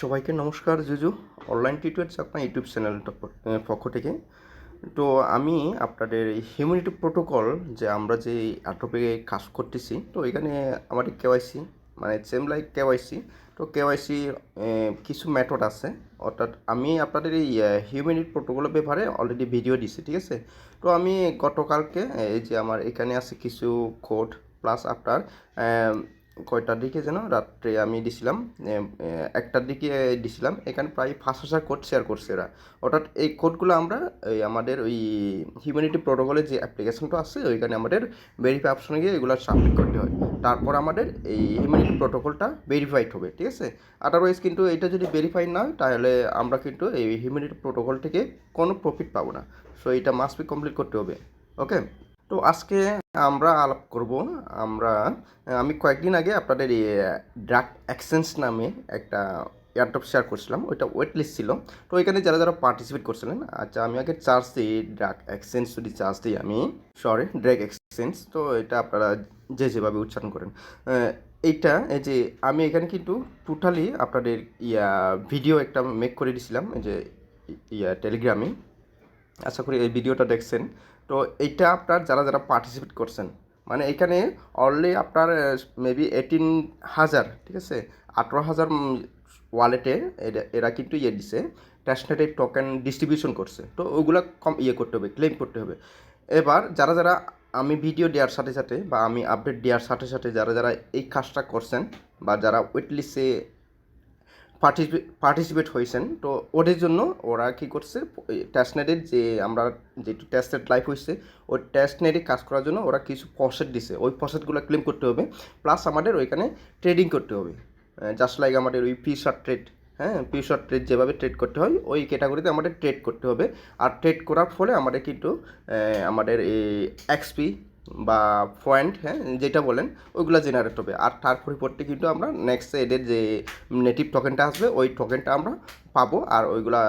সবাইকে নমস্কার, জুজু। অনলাইন টিউটোরিয়ালস আপনার ইউটিউব চ্যানেলটা পক্ষ থেকে। তো আমি আপনাদের হিউম্যানিটি প্রোটোকল যে আমরা যে অ্যাটপে কাজ করতেছি, তো এখানে আমাদের কেওয়াইসি মানে সেম লাইক কেওয়াইসি তো কেওয়াইসি কিছু মেথড আছে। অর্থাৎ আমি আপনাদের এই হিউম্যানিটি প্রোটোকলের ব্যাপারে অলরেডি ভিডিও দিছি, ঠিক আছে? তো আমি গতকালকে এই যে আমার এখানে আছে কিছু কোড প্লাস আপনার কয়টার দিকে যেন রাত্রে আমি দিছিলাম একটার দিকে দিছিলাম, এখানে প্রায় পাঁচ হাজার কোড শেয়ার করছে এরা। অর্থাৎ এই কোডগুলো আমরা, এই আমাদের ওই হিউম্যানিটি প্রোটোকলের যে অ্যাপ্লিকেশনটা আছে, ওইখানে আমাদের ভেরিফাই অপশনে গিয়ে এগুলো সাবমিট করতে হয়। তারপর আমাদের এই হিউম্যানিটি প্রোটোকলটা ভেরিফাইড হবে, ঠিক আছে? আদারওয়াইজ কিন্তু এটা যদি ভেরিফাই না হয়, তাহলে আমরা কিন্তু এই হিউম্যানিটি প্রোটোকল থেকে কোনো প্রফিট পাবো না। সো এটা মাস্ট বি কমপ্লিট করতে হবে ওকে তো আজকে আমরা আলাপ করব আমরা, আমি কয়েকদিন আগে আপনাদের ড্রাগ এক্সচেঞ্জ নামে একটা এয়ারটপ শেয়ার করছিলাম, ওইটা ওয়েট লিস্ট ছিল। তো এখানে যারা যারা পার্টিসিপেট করছিলেন আচ্ছা আমি আগে চার্জ দিই ড্রাগ এক্সচেঞ্জ যদি চার্জ দিই আমি সরি ড্রাগ এক্সচেঞ্জ তো এটা আপনারা যে যেভাবে উচ্চারণ করেন। এইটা, এই যে, আমি এখানে কিন্তু টোটালি আপনাদের ইয়া ভিডিও একটা মেক করে দিয়েছিলাম যে, ইয়া টেলিগ্রামে আশা করি এই ভিডিওটা দেখছেন। তো এইটা আপনার যারা যারা পার্টিসিপেট করছেন মানে এখানে অনলি আপনার মেবি এইটিন হাজার, ঠিক আছে? আঠেরো হাজার ওয়ালেটে এরা কিন্তু ইয়ে দিছে ট্যাশনেটের টোকেন ডিস্ট্রিবিউশন করছে। তো ওগুলো কম ইয়ে করতে হবে ক্লেম করতে হবে। এবার যারা যারা আমি ভিডিও দেওয়ার সাথে সাথে বা আমি আপডেট দেওয়ার সাথে সাথে যারা যারা এই কাজটা করছেন বা যারা ওয়েটলিস্টে পার্টিসিপেট পার্টিসিপেট হয়েছেন। তো ওদের জন্য ওরা কী করছে টেস্টনেটের যে আমরা যেটু টেস্টেড লাইফ হয়েছে, ওই টেস্টনেটে কাজ করার জন্য ওরা কিছু পসেট দিছে। ওই পসেটগুলো ক্লেম করতে হবে। প্লাস আমাদের ওইখানে ট্রেডিং করতে হবে। জাস্ট লাইক আমাদের ওই পি শর্ট ট্রেড হ্যাঁ পি শর্ট ট্রেড যেভাবে ট্রেড করতে হয়, ওই ক্যাটাগরিতে আমাদের ট্রেড করতে হবে। আর ট্রেড করার ফলে আমাদের কিন্তু আমাদের এই এক্সপি বা পয়েন্ট হ্যাঁ যেটা বলেন, ওইগুলো জেনারেট হবে। আর তার পরিবর্তে কিন্তু আমরা নেক্সট এদের যে নেটিভ টোকেনটা আসবে, ওই টোকেনটা আমরা পাবো আর ওইগুলা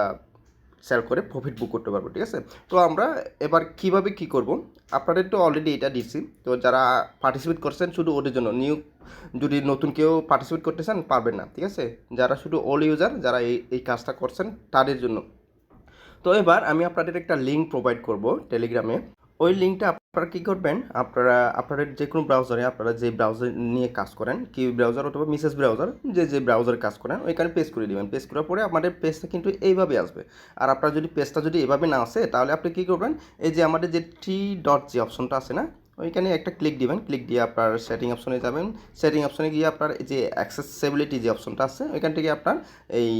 সেল করে প্রফিট বুক করতে পারব, ঠিক আছে? তো আমরা এবার কীভাবে কি করব? আপনাদের তো অলরেডি এটা দিচ্ছি। তো যারা পার্টিসিপেট করছেন শুধু ওদের জন্য। নিউ যদি নতুন কেউ পার্টিসিপেট করতে চান, পারবেন না, ঠিক আছে? যারা শুধু অল ইউজার যারা এই এই কাজটা করছেন, তাদের জন্য। তো এবার আমি আপনাদের একটা লিঙ্ক প্রোভাইড করব টেলিগ্রামে ওই লিঙ্কটা আপনারা কী করবেন? আপনারা, আপনাদের যে কোনো ব্রাউজারে আপনারা যে ব্রাউজার নিয়ে কাজ করেন, কি ব্রাউজার অথবা মিসেস ব্রাউজার যে যে ব্রাউজারে কাজ করেন, ওইখানে পেজ করে দিবেন। পেজ করার পরে আমাদের পেজটা কিন্তু এইভাবে আসবে। আর আপনার যদি পেজটা যদি এভাবে না আসে, তাহলে আপনি কী করবেন? এই যে আমাদের যে টি ডট যে অপশনটা আছে না, ওইখানে একটা ক্লিক দিবেন। ক্লিক দিয়ে আপনার সেটিং অপশনে যাবেন। সেটিং অপশনে গিয়ে আপনার যে অ্যাক্সেসিবিলিটি যে অপশনটা আছে, ওইখান থেকে আপনার এই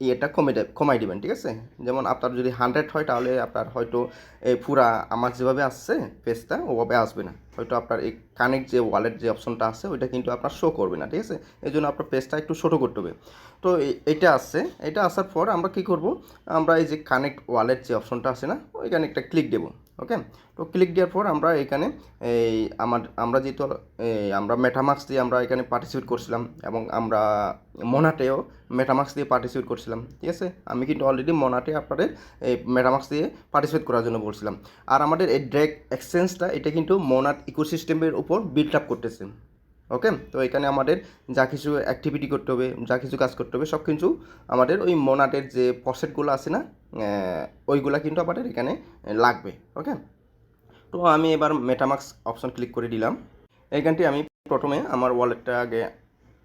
ইয়েটা কমে কমাই দেবেন, ঠিক আছে? যেমন আপনার যদি হান্ড্রেড হয়, তাহলে আপনার হয়তো এই পুরা আমার যেভাবে আসছে পেজটা ওভাবে আসবে না। হয়তো আপনার এই কানেক্ট যে ওয়ালেট যে অপশনটা আছে, ওইটা কিন্তু আপনার শো করবে না, ঠিক আছে? এই জন্য আপনার পেজটা একটু ছোটো করতে হবে। তো এটা এইটা আসছে এটা আসার পর আমরা কি করব? আমরা এই যে কানেক্ট ওয়ালেট যে অপশনটা আছে না, ওইখানে একটা ক্লিক দেবো। ওকে তো ক্লিক দেওয়ার পর আমরা এখানে এই আমার, আমরা যেহেতু আমরা মেটামাক্স দিয়ে আমরা এখানে পার্টিসিপেট করছিলাম এবং আমরা মোনাটেও মেটামাক্স দিয়ে পার্টিসিপেট করছিলাম। ঠিক আছে? আমি কিন্তু অলরেডি মোনাটে আপনাদের এই মেটামাক্স দিয়ে পার্টিসিপেট করার জন্য বলছিলাম। আর আমাদের এই ড্রেক এক্সচেঞ্জটা এটা কিন্তু মোনাট ইকোসিস্টেমের উপর বিল্ড আপ করতেছে। ওকে তো এখানে আমাদের যা কিছু অ্যাক্টিভিটি করতে হবে, যা কিছু কাজ করতে হবে, সব কিছু আমাদের ওই মোনাটের যে প্রসেটগুলো আছে না ওইগুলা কিন্তু আমাদের এখানে লাগবে। ওকে তো আমি এবার মেটামাক্স অপশন ক্লিক করে দিলাম। এইখানটি আমি প্রথমে আমার ওয়ালেটটা আগে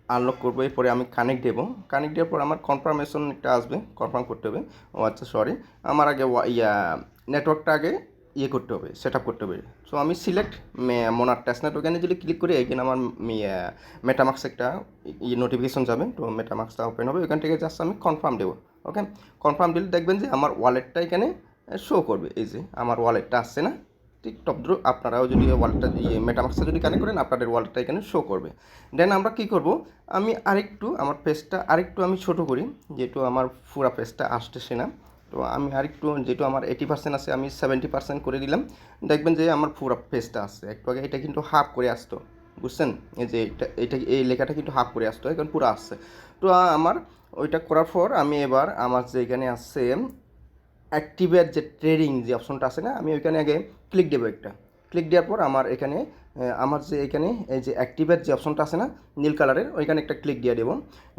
আনলক করব, এরপরে আমি কানেক্ট দেবো। কানেক্ট দেওয়ার পর আমার কনফার্মেশন একটা আসবে কনফার্ম করতে হবে। ও আচ্ছা সরি আমার আগে ইয়া নেটওয়ার্কটা আগে ইয়ে করতে হবে সেট আপ করতে হবে। সো আমি সিলেক্ট মোনার টেস্টনেট ওখানে যদি ক্লিক করি এখানে আমার মেটামাক্স একটা ইয়ে নোটিফিকেশন যাবে। তো মেটামাক্সটা ওপেন হবে, ওখান থেকে জাস্ট আমি কনফার্ম দেবো ওকে কনফার্ম দিলে দেখবেন যে আমার ওয়ালেটটা এখানে শো করবে। এই যে, আমার ওয়ালেটটা আসছে না? ঠিক টপ টপদ্র আপনারাও যদি ওয়ালেটটা ইয়ে মেটামাক্সটা যদি কানেক্ট করেন, আপনাদের ওয়ালেটটা এখানে শো করবে। দেন আমরা কি করব? আমি আরেকটু, আমার পেজটা আরেকটু আমি ছোট করি, যেহেতু আমার পুরা পেজটা আসতেছে না। তো আমি আরেকটু যেহেতু আমার এইটি পার্সেন্ট আছে, আমি সেভেন্টি পার্সেন্ট করে দিলাম। দেখবেন যে আমার পুরো পেজটা আসছে একটু আগে এটা কিন্তু হাফ করে আসতো, বুঝছেন? এই যে এটা এটা, এই লেখাটা কিন্তু হাফ করে আসতো, এখন পুরো আসছে তো আমার ওইটা করার পর আমি এবার আমার যে এখানে আসছে অ্যাক্টিভের যে ট্রেডিং যে অপশনটা আছে না, আমি ওইখানে আগে ক্লিক দেবো একটা। ক্লিক দেওয়ার পর আমার এখানে আমার যে এখানে, এই যে অ্যাক্টিভের যে অপশনটা আছে না, নীল কালারের, ওইখানে একটা ক্লিক দিয়ে দেবো।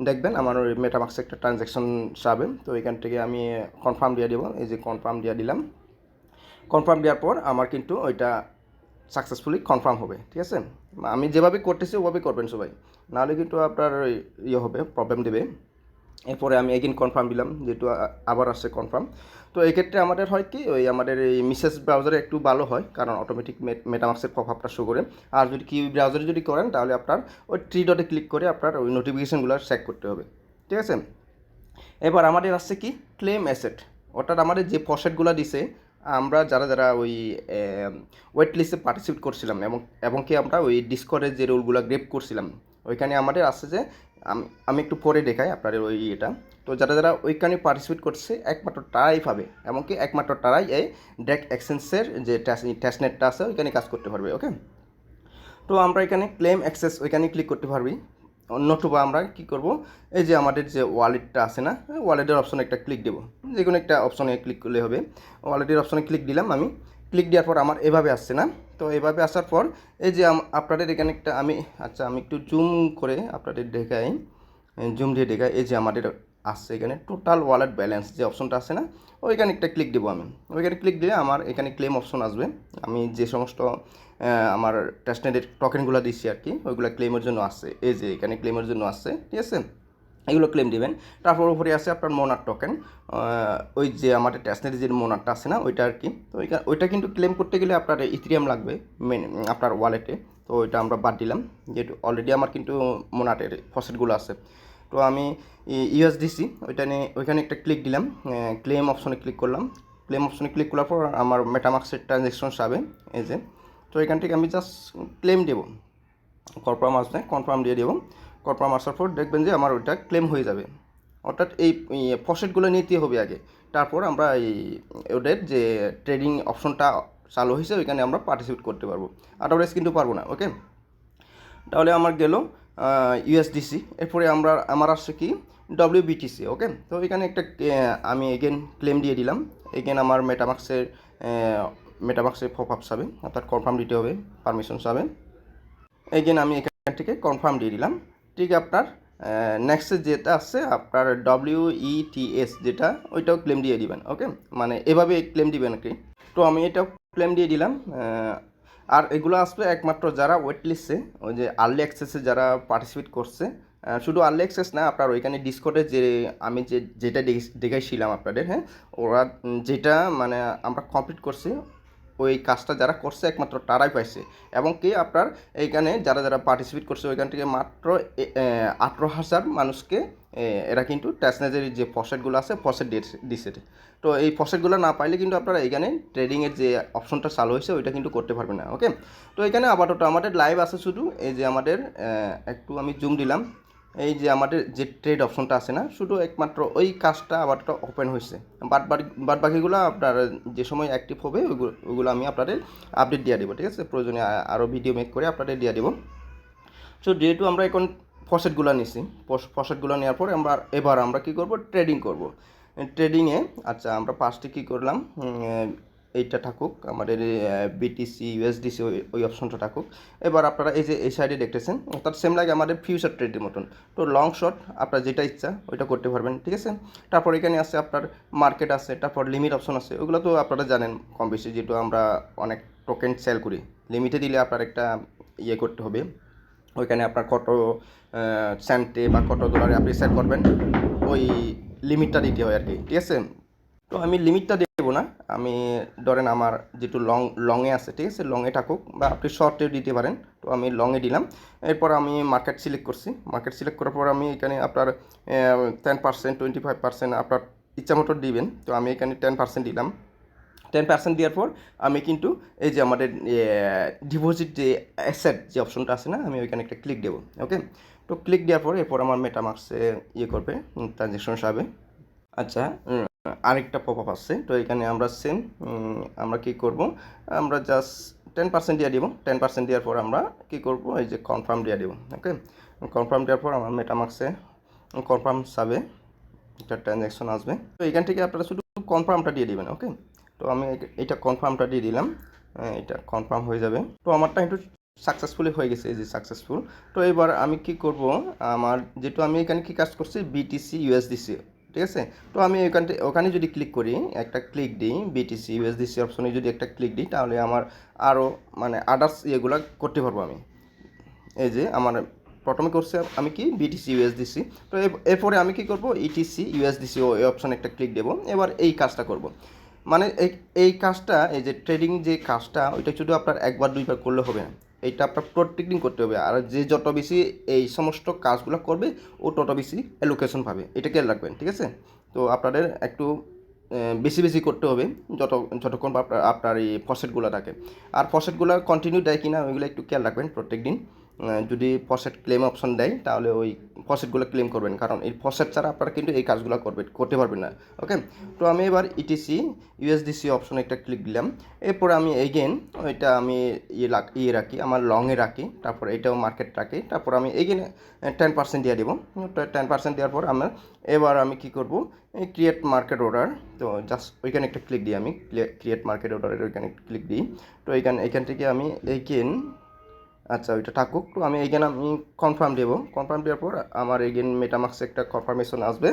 দেখবেন আমার ওই মেটামাক্সে একটা ট্রানজ্যাকশন যাবে। তো এখান থেকে আমি কনফার্ম দিয়ে দেবো। এই যে কনফার্ম দিয়ে দিলাম। কনফার্ম দেওয়ার পর আমার কিন্তু ওইটা সাকসেসফুলি কনফার্ম হবে, ঠিক আছে? আমি যেভাবে করতেছি, ওভাবে করবেন সবাই। নাহলে কিন্তু আপনার ইয়ে হবে প্রবলেম দেবে। এরপরে আমি এগিন কনফার্ম দিলাম যেহেতু আবার আসছে কনফার্ম তো এই ক্ষেত্রে আমাদের হয় কি, ওই আমাদের এই মিসেস ব্রাউজারে একটু ভালো হয়, কারণ অটোমেটিক মেটামাক্সের আপটা শো করে। আর যদি কি ব্রাউজারে যদি করেন, তাহলে আপনার ওই থ্রি ডটে ক্লিক করে আপনার ওই নোটিফিকেশানগুলো চেক করতে হবে। ঠিক আছে? এবার আমাদের আসছে কি ক্লেম অ্যাসেট অর্থাৎ আমাদের যে পশেটগুলো দিছে, আমরা যারা যারা ওই ওয়েট লিস্টে পার্টিসিপেট করছিলাম এবং এবং কি আমরা ওই ডিসকোডের যে রোলগুলো গ্রেপ করছিলাম, ওইখানে আমাদের আসছে যে আমি আমি একটু পরে দেখাই আপনাদের ওই এটা তো যারা যারা ওইখানে পার্টিসিপেট করছে, একমাত্র তারাই পাবে। এমনকি একমাত্র তারাই এই ডেক এক্সচেঞ্জের যে টেস্টনেটটা আছে, ওইখানে কাজ করতে পারবে, ওকে? তো আমরা এখানে ক্লেম অ্যাক্সেস ওইখানে ক্লিক করতে পারবি। নতুবা আমরা কি করব? এই যে আমাদের যে ওয়ালেটটা আছে না ওয়ালেটের অপশনে একটা ক্লিক দেবো। যে কোনো একটা অপশনে ক্লিক করলে হবে। ওয়ালেটের অপশনে ক্লিক দিলাম আমি। ক্লিক দেওয়ার পর আমার এভাবে আসছে না। তো এভাবে আসার পর এই যে আপনাদের এখানে একটা আমি আচ্ছা আমি একটু জুম করে আপনাদের দেখাই। জুম দিয়ে দেখাই, এই যে আমাদের আসছে এখানে টোটাল ওয়ালেট ব্যালেন্স যে অপশনটা আছে না, ওইখানে একটা ক্লিক দেবো আমি। ওইখানে ক্লিক দিলে আমার এখানে ক্লেম অপশন আসবে। আমি যে সমস্ত আমার টেস্টনেটের টোকেনগুলো দিচ্ছি আর কি, ওইগুলো ক্লেমের জন্য আসছে। এই যে এখানে ক্লেমের জন্য আসছে, ঠিক আছে? এগুলো ক্লেম দিবেন। তারপর উপরে আছে আপনার মোনার টোকেন ওই যে আমাদের টেস্টনেটের যে মোনারটা আছে না, ওইটা আর কি। তো ওইটা কিন্তু ক্লেম করতে গেলে আপনার ইথিরিয়াম লাগবে মেন আপনার ওয়ালেটে তো ওইটা আমরা বাদ দিলাম, যেহেতু অলরেডি আমার কিন্তু মোনাটের ফসেটগুলো আছে। তো আমি ইউএসডিসি ওইটা নিয়ে ওইখানে একটা ক্লিক দিলাম। ক্লেম অপশনে ক্লিক করলাম। ক্লেম অপশনে ক্লিক করার পর আমার মেটামাক্সের ট্রানজ্যাকশন যাবে, এই যে। তো এখান থেকে আমি জাস্ট ক্লেম দেবো। কনফার্ম আসবে কনফার্ম দিয়ে দেবো। কনফার্ম আসার পর দেখবেন যে আমার ওইটা ক্লেম হয়ে যাবে। অর্থাৎ এই ফসেটগুলো নিতে হবে আগে। তারপর আমরা এই, ওদের যে ট্রেডিং অপশনটা চালু হয়েছে, ওইখানে আমরা পার্টিসিপেট করতে পারব। আদারওয়াইজ কিন্তু পারব না, ওকে? তাহলে আমার গেল ইউএসডিসি এরপরে আমরা, আমার আসছে কি? ডব্লিউবিটিসি ওকে? তো এখানে একটা আমি এগেন ক্লেম দিয়ে দিলাম। এগেন আমার মেটামাক্সের মেটামাক্সের পপ আপ যাবে অর্থাৎ কনফার্ম দিতে হবে পারমিশন যাবে এগেন আমি এখান থেকে কনফার্ম দিয়ে দিলাম। ঠিক আপনার নেক্সট যেটা আছে আপনার ডব্লিউ ইটিএস যেটা, ওইটাও ক্লেম দিয়ে দিবেন ওকে মানে এভাবে ক্লেম দিবেন আর কি? তো আমি এটাও ক্লেম দিয়ে দিলাম আর এগুলো আসবে একমাত্র যারা ওয়েট লিস্টে ওই যে আর্লি অ্যাক্সেসে যারা পার্টিসিপেট করছে শুধু আর্লি অ্যাক্সেস না, আপনার ওইখানে ডিসকোডে যে আমি যে, যেটা দেখে- দেখাইছিলাম আপনাদের হ্যাঁ? ওরা যেটা মানে আমরা কমপ্লিট করছি ওই কাজটা যারা করছে একমাত্র তারাই পাইছে। এবং কি আপনার এইখানে যারা যারা পার্টিসিপেট করছে, ওইখান থেকে মাত্র আঠেরো হাজার মানুষকে এরা কিন্তু ট্যাসনেজের যে ফসেটগুলো আছে ফসেট দিচ্ছে তো এই ফসেটগুলো না পাইলে কিন্তু আপনারা এইখানে ট্রেডিংয়ের যে অপশনটা চালু হয়েছে, ওইটা কিন্তু করতে পারবেন না ওকে তো এখানে আপাতত আমাদের লাইভ আছে শুধু, এই যে আমাদের একটু আমি জুম দিলাম। এই যে আমাদের যে ট্রেড অপশনটা আছে না, শুধু একমাত্র ওই কাজটা আপাতত ওপেন হয়েছে। বাদ বাকি, বাদ বাকিগুলো আপনার যে সময় অ্যাক্টিভ হবে ওইগুলো আমি আপনাদের আপডেট দিয়ে দেবো, ঠিক আছে? প্রয়োজনে আরও ভিডিও মেক করে আপনাদের দিয়ে দেবো। সো যেহেতু আমরা এখন ফসেটগুলো নিছি ফসেটগুলো নেওয়ার পরে আমরা এবার আমরা কি করব? ট্রেডিং করব। ট্রেডিংয়ে আচ্ছা আমরা ফার্স্টে কী করলাম? এইটা থাকুক, আমাদের বিটিসি ইউএসডিসি ওই অপশনটা থাকুক। এবার আপনারা এই যে, এই সাইডে দেখতেছেন অর্থাৎ সেম লাগে আমাদের ফিউচার ট্রেডের মতন। তো লং শর্ট আপনার যেটা ইচ্ছা, ওইটা করতে পারবেন, ঠিক আছে? তারপর এখানে আছে আপনার মার্কেট আছে, তারপর লিমিট অপশন আছে, ওগুলো তো আপনারা জানেন কম বেশি, যেহেতু আমরা অনেক টোকেন সেল করি। লিমিটে দিলে আপনার একটা ইয়ে করতে হবে। ওইখানে আপনার কত সেন্টে বা কত ডলারে আপনি সেল করবেন, ওই লিমিটটা দিতে হয় আর কি, ঠিক আছে? তো আমি লিমিটটা দেবো না। আমি ধরেন আমার যেটু লং লংয়ে আছে, ঠিক আছে? লংয়ে থাকুক বা আপনি শর্টেও দিতে পারেন। তো আমি লংয়ে দিলাম। এরপর আমি মার্কেট সিলেক্ট করছি। মার্কেট সিলেক্ট করার পর আমি এখানে আপনার ten percent twenty five percent আপনার ইচ্ছা মতো দিবেন। তো আমি এখানে টেন পার্সেন্ট দিলাম। টেন পার্সেন্ট দেওয়ার পর আমি কিন্তু এই যে আমাদের ডিপোজিট যে অ্যাসেট যে অপশনটা আছে না, আমি ওইখানে একটা ক্লিক দেবো ওকে তো ক্লিক দেওয়ার পর এরপর আমার মেটামার্কসে ইয়ে করবে ট্রানজ্যাকশন হবে আচ্ছা আরেকটা পপ আপ আসছে তো এখানে আমরা সেম আমরা কি করব? আমরা জাস্ট টেন পার্সেন্ট দিয়ে দিব। টেন পার্সেন্ট দেওয়ার পর আমরা কি করব? এই যে কনফার্ম দিয়ে দিব ওকে কনফার্ম দেওয়ার পর আমার মেটামার্কসে কনফার্ম যাবে একটা ট্রানজ্যাকশন আসবে। তো এখান থেকে আপনারা শুধু কনফার্মটা দিয়ে দিবেন ওকে তো আমি এটা কনফার্মটা দিয়ে দিলাম এটা কনফার্ম হয়ে যাবে। তো আমারটা একটু সাকসেসফুলি হয়ে গেছে, এই যে সাকসেসফুল তো এবার আমি কি করব? আমার যেহেতু আমি এখানে কি কাজ করছি? বিটিসি ইউএসডিসি ঠিক আছে? তো আমি ওখানে ওখানে যদি ক্লিক করি, একটা ক্লিক দিই বিটিসি ইউএসডিসি অপশনে যদি একটা ক্লিক দিই, তাহলে আমার আরও মানে আদার্স ইয়েগুলো করতে পারব আমি। এই যে আমার প্রথমে করছে আমি কি? বিটিসি ইউএসডিসি তো এরপরে আমি কি করব? ইটিসি ইউএসডিসি ও এই অপশানে একটা ক্লিক দেবো। এবার এই কাজটা করব। মানে এই এই কাজটা, এই যে ট্রেডিং যে কাজটা, ওইটা শুধু আপনার একবার দুইবার করলে হবে না। এইটা আপনার প্রত্যেকদিন করতে হবে। আর যে যত বেশি এই সমস্ত কাজগুলো করবে, ও তত বেশি অ্যালোকেশন পাবে। এটা খেয়াল রাখবেন, ঠিক আছে? তো আপনাদের একটু বেশি বেশি করতে হবে, যত, যতক্ষণ আপনার আপনার এই ফসেটগুলো থাকে। আর ফসেটগুলো কন্টিনিউ দেয় কিনা, ওইগুলো একটু খেয়াল রাখবেন প্রত্যেক দিন যদি ফসেট ক্লেম অপশন দেয়, তাহলে ওই ফসেটগুলো ক্লেম করবেন। কারণ এই ফসেট ছাড়া আপনারা কিন্তু এই কাজগুলো করবেন করতে পারবেন না। ওকে তো আমি এবার ইটিসি ইউএসডিসি অপশনে একটা ক্লিক দিলাম। এরপরে আমি এগেন ওইটা আমি ইয়ে ইয়ে রাখি, আমার লংয়ে রাখি। তারপর এটাও মার্কেট রাখি। তারপর আমি এগেন টেন পার্সেন্ট দিয়ে দেবো। টেন পার্সেন্ট দেওয়ার পর আমার এবার আমি কি করব? ক্রিয়েট মার্কেট অর্ডার তো জাস্ট ওইখানে একটা ক্লিক দিই আমি। ক্রিয়েট মার্কেট অর্ডারের ওইখানে ক্লিক দিই। তো এইখানে এখান থেকে আমি এগেন আচ্ছা ওইটা থাকুক। তো আমি এগেন আমি কনফার্ম দেবো। কনফার্ম দেওয়ার পর আমার এগেন মেটামাক্সে একটা কনফার্মেশন আসবে।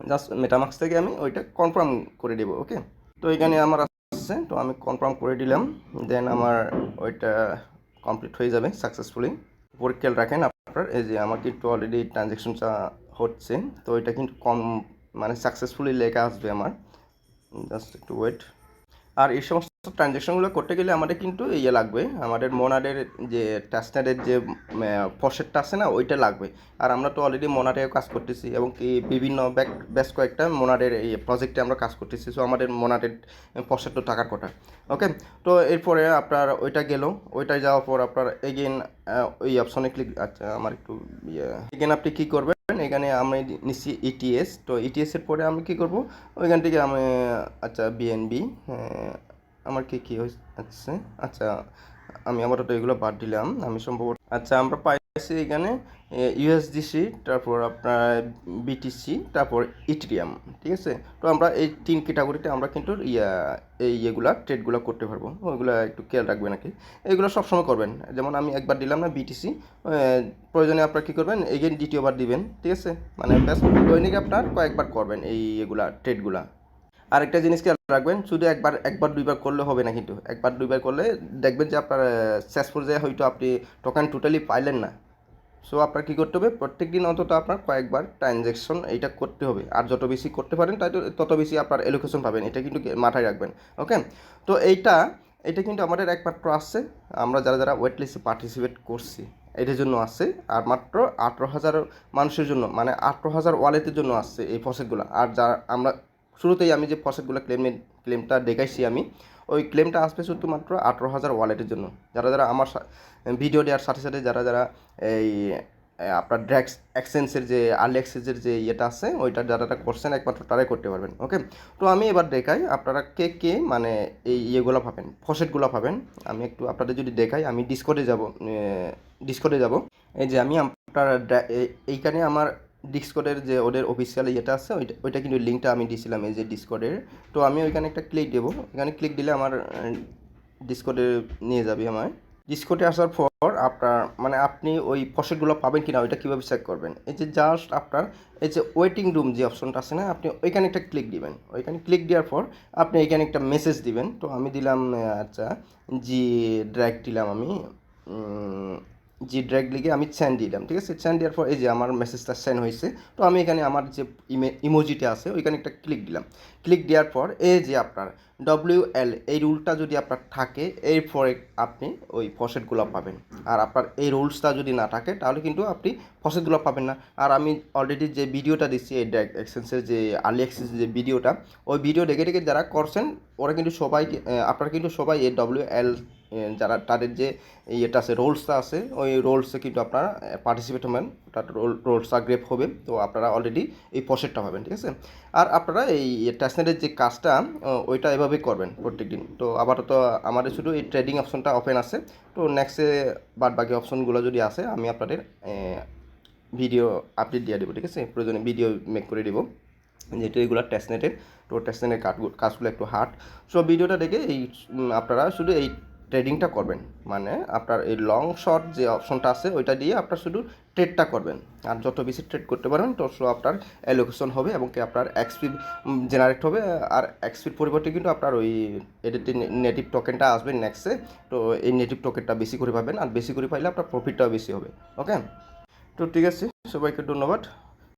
জাস্ট মেটামাক্স থেকে আমি ওইটা কনফার্ম করে দেবো ওকে তো এখানে আমার আসছে, তো আমি কনফার্ম করে দিলাম। দেন আমার ওইটা কমপ্লিট হয়ে যাবে সাকসেসফুলি উপরে খেয়াল রাখেন আপনার, এই যে আমার কিন্তু অলরেডি ট্রানজ্যাকশনটা হচ্ছে, তো এটা কিন্তু কম মানে সাকসেসফুলি লেখা আসবে আমার। জাস্ট একটু ওয়েট আর এই সমস্ত ট্রানজ্যাকশনগুলো করতে গেলে আমাদের কিন্তু ইয়ে লাগবে। আমাদের মোনাডের যে টাস্টারের যে ফসেটটা আছে না, ওইটা লাগবে। আর আমরা তো অলরেডি মোনাডেও কাজ করতেছি এবং কি বিভিন্ন ব্যাক, বেশ কয়েকটা মোনাডের এই প্রজেক্টে আমরা কাজ করতেছি। সো আমাদের মোনাডের ফসেটও টাকার কথা। ওকে তো এরপরে আপনার ওইটা গেল। ওইটা যাওয়ার পর আপনার এগেন ওই অপশনে ক্লিক আচ্ছা আমার একটু ইয়ে এগেন আপনি কী করবেন? এখানে আমি নিচ্ছি ইটিএস তো ইটিএস এর পরে আমি কি করব? ওইখান থেকে আমি আচ্ছা বিএনবি আমার কি কি হচ্ছে আচ্ছা আমি আপাতত এগুলো বাদ দিলাম। আমি সম্ভবত আচ্ছা আমরা পাইছি এখানে ইউএসডিসি তারপর আপনার বিটিসি তারপর ইটিরিয়াম ঠিক আছে? তো আমরা এই তিন ক্যাটাগরিতে আমরা কিন্তু ইয়া, এই ইয়েগুলা ট্রেডগুলো করতে পারব। ওইগুলো একটু খেয়াল রাখবেন আর কি। এইগুলো সবসময় করবেন। যেমন আমি একবার দিলাম না বিটিসি প্রয়োজনে আপনার কী করবেন? এগেন দ্বিতীয়বার দিবেন, ঠিক আছে? মানে দৈনিক আপনার কয়েকবার করবেন এই এগুলা ট্রেডগুলা আরেকটা জিনিস খেয়াল রাখবেন, শুধু একবার একবার দুইবার করলে হবে না কিন্তু। একবার দুইবার করলে দেখবেন যে আপনার শেষ পর্যায়ে হয়তো আপনি টোকেন টোটালি পাইলেন না। সো আপনার কী করতে হবে? প্রত্যেক দিন অন্তত আপনার কয়েকবার ট্রানজ্যাকশন এইটা করতে হবে। আর যত বেশি করতে পারেন, তাই তত বেশি আপনার এলোকেশন পাবেন। এটা কিন্তু মাথায় রাখবেন। ওকে তো এইটা, এটা কিন্তু আমাদের একমাত্র আসছে আমরা যারা যারা ওয়েট লিস্টে পার্টিসিপেট করছি এটার জন্য আসছে আর মাত্র আঠেরো হাজার মানুষের জন্য মানে আঠেরো হাজার ওয়ালেটের জন্য আসছে এই ফসেটগুলো আর যারা আমরা শুরুতেই আমি যে ফসেটগুলো ক্লেম ক্লেমটা দেখাইছি আমি, ওই ক্লেমটা আসবে শুধুমাত্র আঠেরো হাজার ওয়ালেটের জন্য। যারা যারা আমার ভিডিও দেওয়ার সাথে সাথে যারা যারা এই আপনার ড্র্যাক্স এক্সচেঞ্জের যে আর্লি এক্সচেঞ্জের যে ইয়েটা আছে, ওইটা যারা করছেন একমাত্র তারাই করতে পারবেন ওকে তো আমি এবার দেখাই আপনারা কে কে মানে এই ইয়েগুলো পাবেন ফসেটগুলো পাবেন। আমি একটু আপনাদের যদি দেখাই, আমি ডিসকোডে যাব ডিসকোডে যাব। এই যে আমি আপনার এই- এইখানে আমার ডিসকোডের যে ওদের অফিসিয়াল ইয়েটা আছে, ওইটা ওইটা কিন্তু লিঙ্কটা আমি দিয়েছিলাম এই যে ডিসকোডের তো আমি ওইখানে একটা ক্লিক দেবো। এখানে ক্লিক দিলে আমার ডিসকোডে নিয়ে যাবে আমার ডিসকোডে আসার পর আপনার মানে আপনি ওই ফসলগুলো পাবেন কিনা, ওইটা কীভাবে চেক করবেন? এই যে জাস্ট আপনার, এই যে ওয়েটিং রুম যে অপশনটা আছে না, আপনি ওইখানে একটা ক্লিক দিবেন। ওইখানে ক্লিক দেওয়ার পর আপনি এখানে একটা মেসেজ দিবেন। তো আমি দিলাম আচ্ছা জি ড্র্যাগ দিলাম আমি। জি ড্র্যাগ লিগে আমি সেন্ড দিলাম, ঠিক আছে? সেন্ড দেওয়ার পর এই যে আমার মেসেজটা সেন্ড হয়েছে, তো আমি এখানে আমার যে ইমে ইমোজিটা আছে, ওইখানে একটা ক্লিক দিলাম। ক্লিক দেওয়ার পর এই যে আপনার ডব্লিউ এল এই রুলটা যদি আপনার থাকে, এরপরে আপনি ওই ফসেটগুলো পাবেন। আর আপনার এই রুলসটা যদি না থাকে, তাহলে কিন্তু আপনি ফসেটগুলো পাবেন না। আর আমি অলরেডি যে ভিডিওটা দিচ্ছি, এই ড্র্যাগ এক্সচেঞ্জের যে আলি এক্সচেঞ্জ যে ভিডিওটা ওই ভিডিও দেখে দেখে যারা করছেন, ওরা কিন্তু সবাই আপনারা কিন্তু সবাই এই ডব্লিউ এল যারা তাদের যে ইয়েটা আছে, রোলসটা আছে, ওই রোলসে কিন্তু আপনারা পার্টিসিপেট হবেন। তার রোল, রোলসটা গ্রেপ হবে। তো আপনারা অলরেডি এই পসেটটা পাবেন, ঠিক আছে? আর আপনারা এই ট্যাসনেটের যে কাজটা ওইটা এভাবেই করবেন প্রত্যেক দিন তো আপাতত আমাদের শুধু এই ট্রেডিং অপশনটা ওপেন আছে। তো নেক্সটে বাদ বাকি অপশনগুলো যদি আসে, আমি আপনাদের ভিডিও আপডেট দিয়ে দেবো, ঠিক আছে? প্রয়োজনে ভিডিও মেক করে দেবো। যেহেতু এগুলো টেস্টনেটের তো টেস্টনেটের কাজগুলো কাজগুলো একটু হার্ড সো ভিডিওটা দেখে এই আপনারা শুধু এই ট্রেডিংটা করবেন। মানে আপনার এই লং শর্ট যে অপশনটা আছে, ওইটা দিয়ে আপনার শুধু ট্রেডটা করবেন। আর যত বেশি ট্রেড করতে পারবেন, তত আপনার অ্যালোকেশন হবে এবং কি আপনার এক্সপি জেনারেট হবে। আর এক্সপির পরিবর্তে কিন্তু আপনার ওই এডিটি নেটিভ টোকেনটা আসবে নেক্সটে তো এই নেটিভ টোকেনটা বেশি করে পাবেন। আর বেশি করে পাইলে আপনার প্রফিটটাও বেশি হবে। ওকে তো ঠিক আছে, সবাইকে ধন্যবাদ।